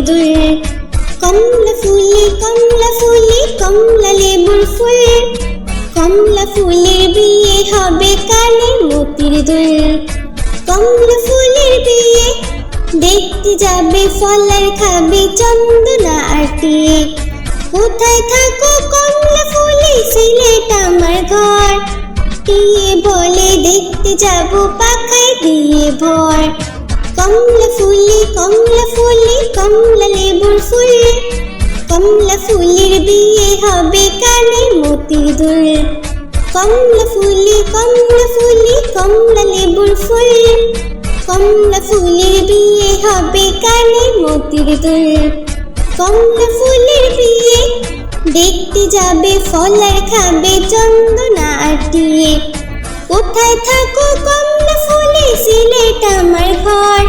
দুল কমলা ফুলে কমলা ফুলে কমলা লেবুর ফুল কমলা ফুলের বিয়ে হবে কানে মতির দুল কমলা ফুলের বিয়ে দেখতে যাবে ফলার খাবে চন্দনা আটিয়ে কোথায় থাকো কমলা ফুলে সিলেট আমার ঘর টিয়ে বলে দেখতে যাব পাখায় দিয়ে ভর কমলা ফুলে কমলা ফুলে কমলা লেবুর ফুল, কমলা ফুলের বিয়ে হবে কানে মতির দুল। কমলা ফুলে কমলা ফুলে কমলা লেবুর ফুল, কমলা ফুলের বিয়ে হবে কানে মতির দুল। কমলা ফুলের বিয়ে দেখতে যাবে, ফলার খাবে, চন্দনা আটিয়ে কোথায় থাকো কমলা ফুলে, সিলেট আমার ঘর।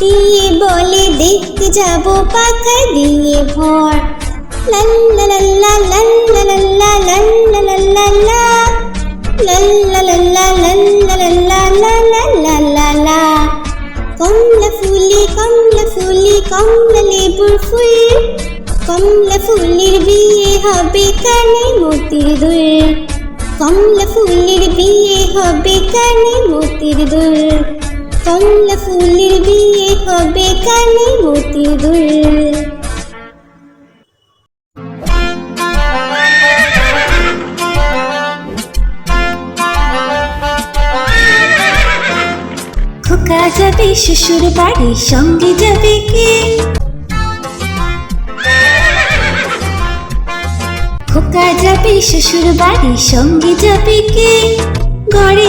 দিয়ে বলে দেখতে যাব পাখায় দিয়ে ভর লাল্লা লাল্লা লাল্লা লাল্লা লাল্লা লাল্লা লা লাল্লা লাল্লা লাল্লা লাল্লা লা লা লা লা কমলা ফুলে কমলা ফুলে কমলা লেবুর ফুল কমলা ফুলের বিয়ে হবে কানে মতির দুল কমলা ফুলের বিয়ে হবে কানে মতির দুল কমলা ফুলের বিয়ে হবে কানে মতির দুল খোকা যাবে, শ্বশুর বাড়ি, সঙ্গে যাবে কে? খোকা যাবে, শ্বশুর বাড়ি, সঙ্গে যাবে কে? ঘরে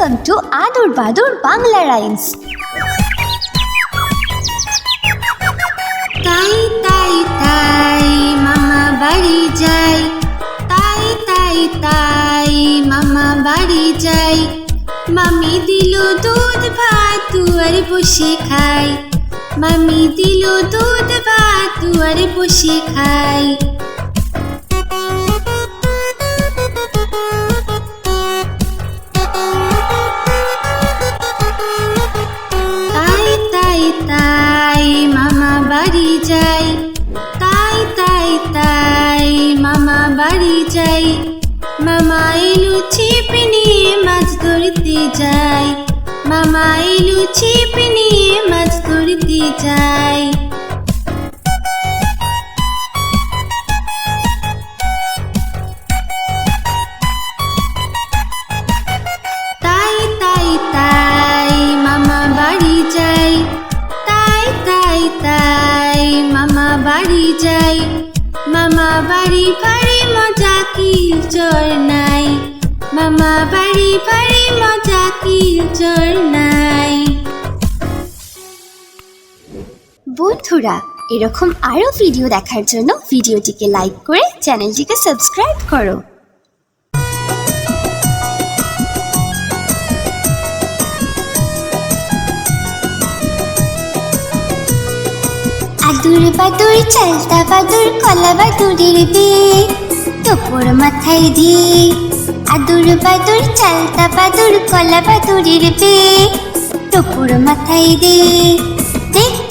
ওয়েলকাম টু আদুর বাদুর বাংলা রাইমস তাই তাই তাই মামা বাড়ি যাই। তাই তাই তাই মামা বাড়ি যাই। মামি দিল দুধ, ভাত তুয়ারে বসে খাই। মামি দিল দুধ, ভাত তুয়ারে বসে খাই। ছিপ নিয়ে মাছ ধরতে যাই। তাই তাই তাই মামা বাড়ি যাই। তাই তাই তাই মামা বাড়ি যাই। মামা বাড়ি ভারি মজা কি চর নাই। মামা বাড়ি ভারি মজা কি চর নাই। বন্ধুরা, এরকম আরও ভিডিও দেখার জন্য ভিডিওটিকে লাইক করে চ্যানেলটিকে সাবস্ক্রাইব করো। আদুর বাদুর, চালতা বাদুর, কলা বাদুরের বিয়ে, তোপর মাথায় দিয়ে। আদুর বাদুর, চালতা বাদুর, কলা বাদুরের বিয়ে, তোপর মাথায় দিয়ে। দেখতে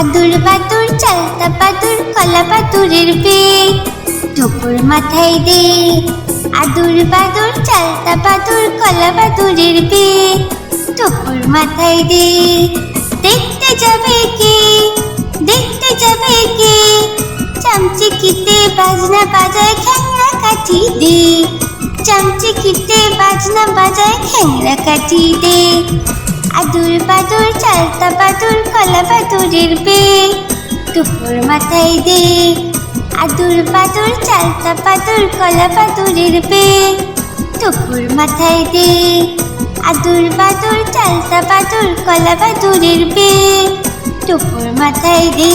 আদুর বাদুর, চালতা বাদুর, কলা বাদুরের বে টুকুর মাথায় দে। আদুর বাদুর, চালতা বাদুর, কলা বাদুরের বে টুকুর মাথায় দে। দেখতে যাবে কে? দেখতে যাবে কে? চামচিকিতে বাজনা বাজায় খ্যাংরা কাঠি দে। চামচিকিতে বাজনা বাজায় খ্যাংরা কাঠি দে। আদুর বাদুর, চালতা বাদুর, কলা বাদুরের বে টুপুর মাথায় দে। আদুর বাদুর, চালতা বাদুর, কলা বাদুরের বে টুপুর মাথায় দে। আদুর বাদুর, চালতা বাদুর, কলা বাদুরের বে টুকুর মাথায় দে।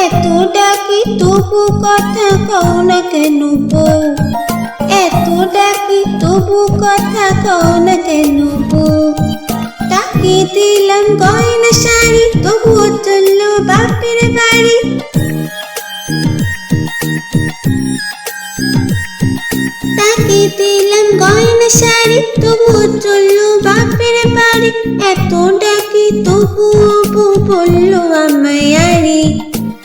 এত ডাকি তবু কথা কও না কেন বউ এত ডাকি তবু কথা কও না কেন বউ তাকে দিলাম গয়না শাড়ি, তবুও চলল বাপের বাড়ি। তাকে দিলাম গয়না শাড়ি, তবুও চলল বাপের বাড়ি। এত ডাকি তবুও বলল আমায় আরে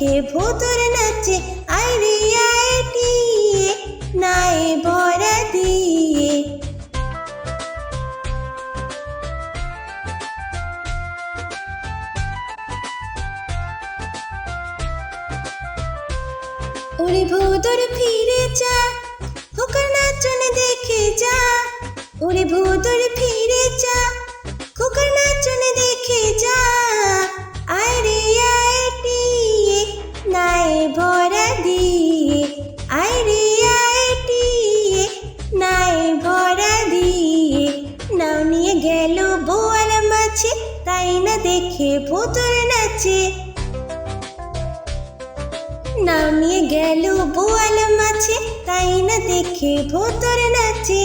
দেখে ভোতর নাচে, আইরে আইটিয়ে নাই ভরা দিয়ে। ওরে ভোদর ফিরে যা খোকার নাচন দেখে যা। ওরে ভোদর না দেখে ভোতর নাচে। নামিয়ে গেল বোয়াল মাছে, তাই না দেখে ভোতর নাচে।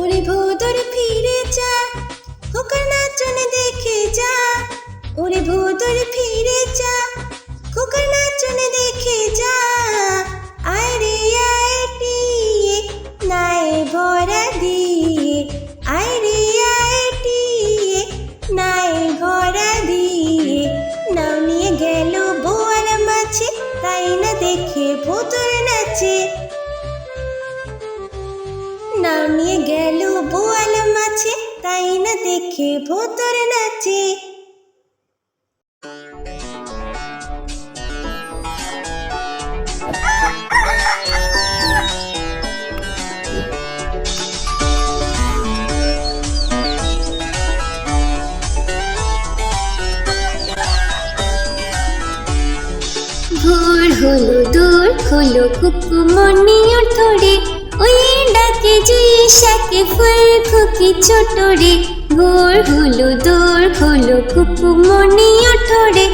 ওরে ভোতর ফিরে যা খোকার নাচন দেখে যা। ওরে ভোতর ফিরে যা ভুতুর নাচে। নামিয়ে গেল বোয়াল মাছে তাই না দেখে ভুতুর নাচে। দূর হলো কুকুমনি ধরে ওই ডাকে জুই শাকে ফুল খুকি ছোট রে ভোর হলো দূর হলো কুকুমনি ধরে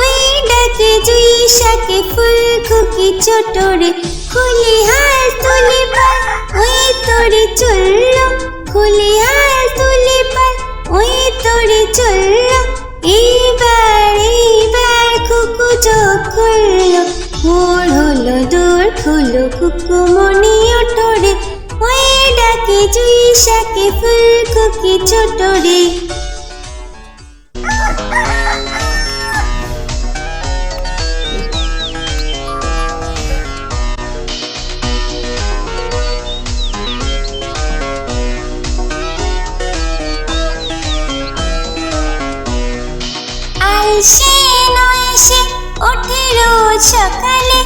ওই ডাকে জুই শাকে ফুল খুকি ছোট রে খুলি হাল তুলি পাল ওই তোরে চলল, খুলি হাল তুলি পাল ওই তোরে চলল, এইবার এইবার কুকু চোখ খুললো। ভোর হলো দূর খুলো কুকু মনি ওঠরে ওই ডাকে জুই শাকে ফুল খুকি ছোট রে। আলসে নয় সে ওঠে রোজ সকালে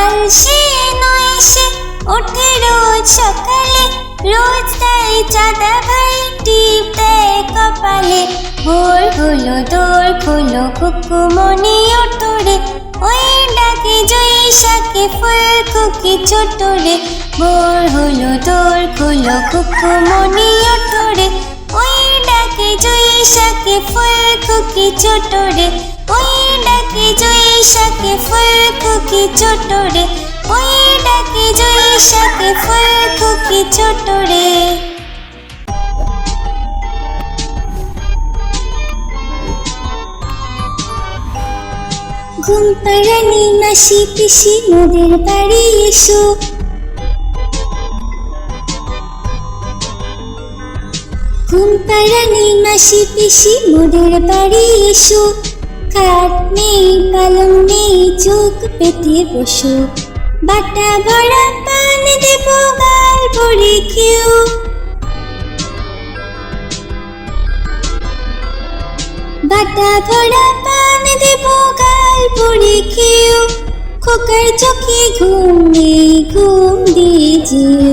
আলসে নয় সে ওঠে রোজ সকালে। রোজ তাই চাঁদা ভাই টিপ দেয় কপালে। ভোর হলো দোর খোলো কুকু মনি ওঠরে ওই ডাকে জয়ী শাকে, ফুল খুকি ছোট ভোর হলো দোর খোলো কুকু মনি ওঠরে ওই ডাকে জয়ী শাকে, ফুল খুকি ছোট ওই ডাকে জয়ী শাকে ফুল খুকি ছোট ওই ডাকে জয়ী শাকে ফুল খুকি ছোট ঘুম পাড়ানি মাসি পিসি, মোদের বাড়ি এসো। ঘুম পাড়ানি মাসি পিসি, মোদের বাড়ি এসো। খাট নেই পালং নেই চোখ পেতে বসো। বাটা ভরা পান দেব, গাল ভরে খেও। বাটা ভরা পান দেব, গাল ভরে খেও। খোকার চোখে ঘুম নেই, ঘুম দিয়ে যেও।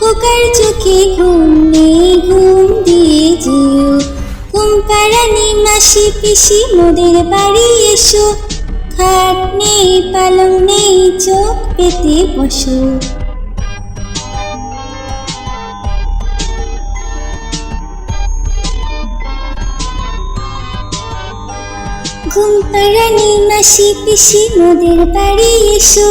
খোকার চোখে ঘুম নেই, ঘুম দিয়ে যেও। ঘুম পাড়ানি মাসি পিসি, মোদের বাড়ি এসো। খাট নেই, পালং নেই, চোখ পেতে বসো। ঘুম পাড়ানি মাসি পিসি, মোদের বাড়ি এসো।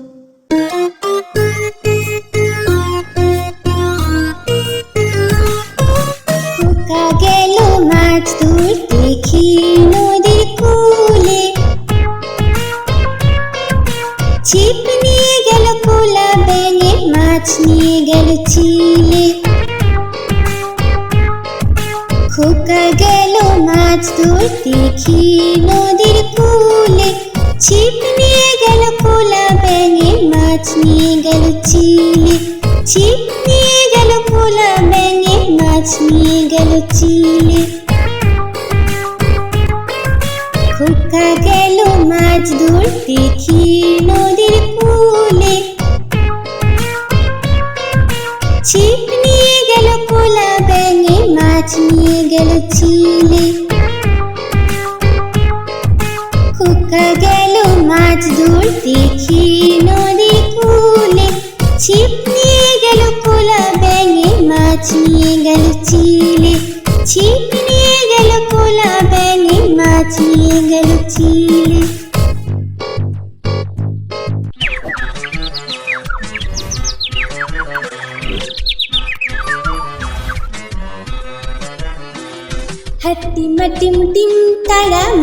নিয়ে গেল চিলে খোকা গেল মাছ ধরতে দেখি নদীর কূলে। ছিপ নিয়ে গেল কোলা ব্যাঙে, মাছ নিয়ে গেল চিলে ছিপ নিয়ে গেল কোলা ব্যাঙে, মাছ নিয়ে গেল চিলে খোকা গেল মাছ ধরতে দেখি নদীর কূলে। গেল চিলে। খোকা গেল মাছ ধরতে খি নদী কুলে। ছিপ নিয়ে গেল কোলা ব্যাঙে, মাছ নিয়ে গেল চিলে। ছিপ নিয়ে গেল কোলা ব্যাঙে, মাছ নিয়ে গেল চিলে।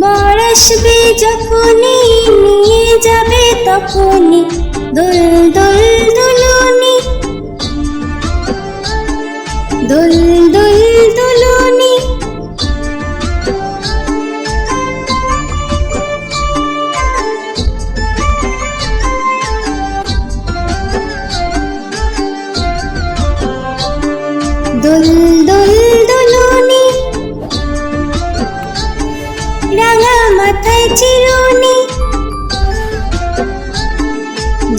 বর আসবে যখনই নিয়ে যাবে তখনই দুল দুল দুলুনি। দুল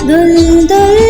দুল দুল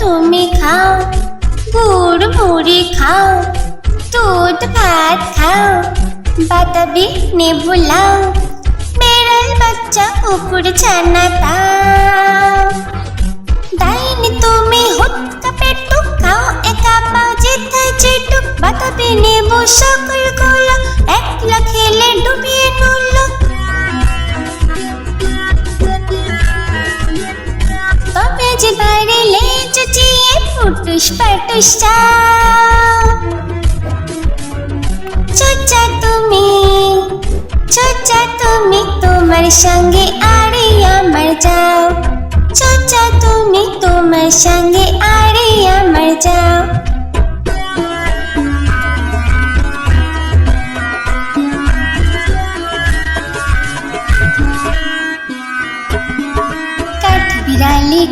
তুমি খাও, গুড় মুড়ি খাও, দুধ ভাত খাও, বাতাবি নেবু লাও বাচ্চা কুকুর ছানা তাও ডাইনি তুমি হুটকা পেটু খাও, একা পাও যেথায় যেটু, বাতাবি নেবু সকলগুলো, একলা খেলে লেজ চিয়ে ফুটুস পাটুস চাও চোচা তুমি চোচা তুমি তোমার সঙ্গে আরে আমার যাও চোচা তুমি তোমার সঙ্গে আরে আমার যাও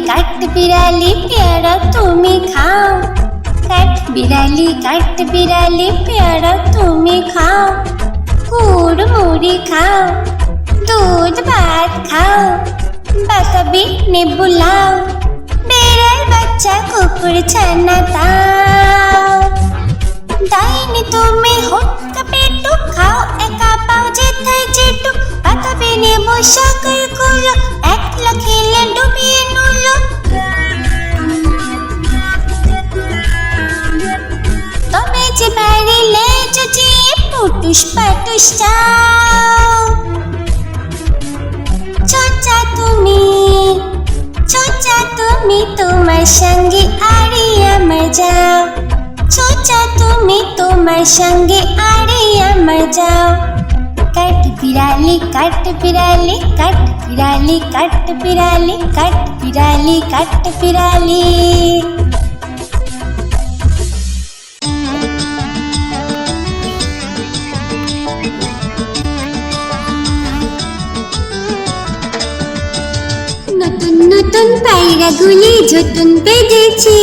কাঠ বিড়ালি পেয়ারা তুমি খাও কাঠ বিড়ালি কাঠ বিড়ালি পেয়ারা তুমি খাও কুড় মুড়ি খাও দুধ ভাত খাও বাতাবি নেবু লাও বেড়াল বাচ্চা কুকুর ছানা তাও ডাইনি তুমি হটকা পেটু খাও একা পাও যেথায় যেটু নেবু সাগরগুলো একলা খেলে ডুবিয়ে নুলো। তবে যে পারিলে যদি পুটুস পাটুস চাও, চোচা তুমি চোচা তুমি তোমার সঙ্গে আরে আমার যাও। চোচা তুমি তোমার সঙ্গে আরে আমার যাও। কাট বিড়ালি কাট বিড়ালি কাট বিড়ালি কাট বিড়ালি কাট বিড়ালি কাট বিড়ালি নতুন নতুন পায়রাগুলি যতন বেঁধেছে।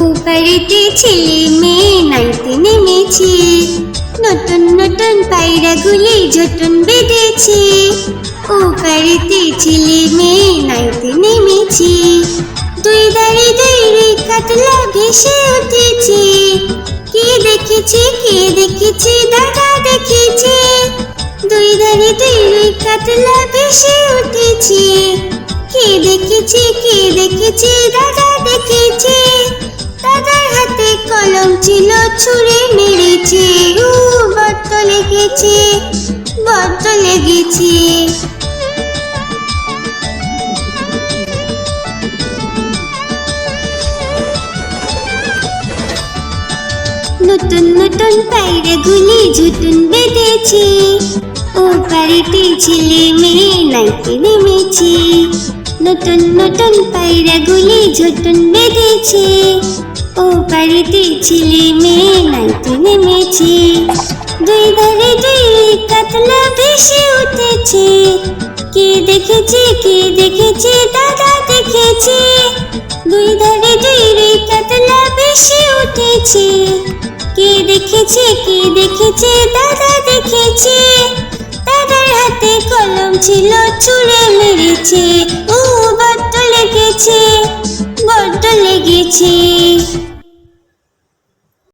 উপরেতে ছেলে মেয়ে নাইতে নেমেছে নতুন নতুন পায়রাগুলি যতন বেঁধেছে। উপরেতে ছেলে মেয়ে নাইতে নেমেছে। দুই দাঁড়ি দুই রে কাতলা ভেসে উঠেছে। কে দেখেছে কে দেখেছে, দাদা দেখেছে। দুই ধারে দুই রুই কাতলা ভেসে উঠেছে। কে দেখেছে কে দেখেছে, দাদা দেখেছে। দাদার হাতে কলম ছিল, ছুঁড়ে মেরেছে উ বড্ড লেগেছে বড্ড লেগেছে। নতুন নতুন পায়রাগুলি ঝুটুন বেঁধেছে। ও বাড়িতে ছেলে মেয়ে নাইতে নেমেছে। নতুন নতুন পায়রাগুলি ঝুটুন বেঁধেছে। ও বাড়িতে ছেলে মেয়ে নাইতে নেমেছে দুই ধারে দুই কাতলা ভেসে উঠেছে। কে দেখেছে কে দেখেছে, দাদা দেখেছে। দুই ধারে দুই রে কাতলা ভেসে উঠেছে। কে দেখেছে কে দেখেছে, দাদা দেখেছে। দাদার হাতে কলম ছিল ছুঁড়ে মেরেছে। ও বড্ড লেগেছে। বড্ড লেগেছে।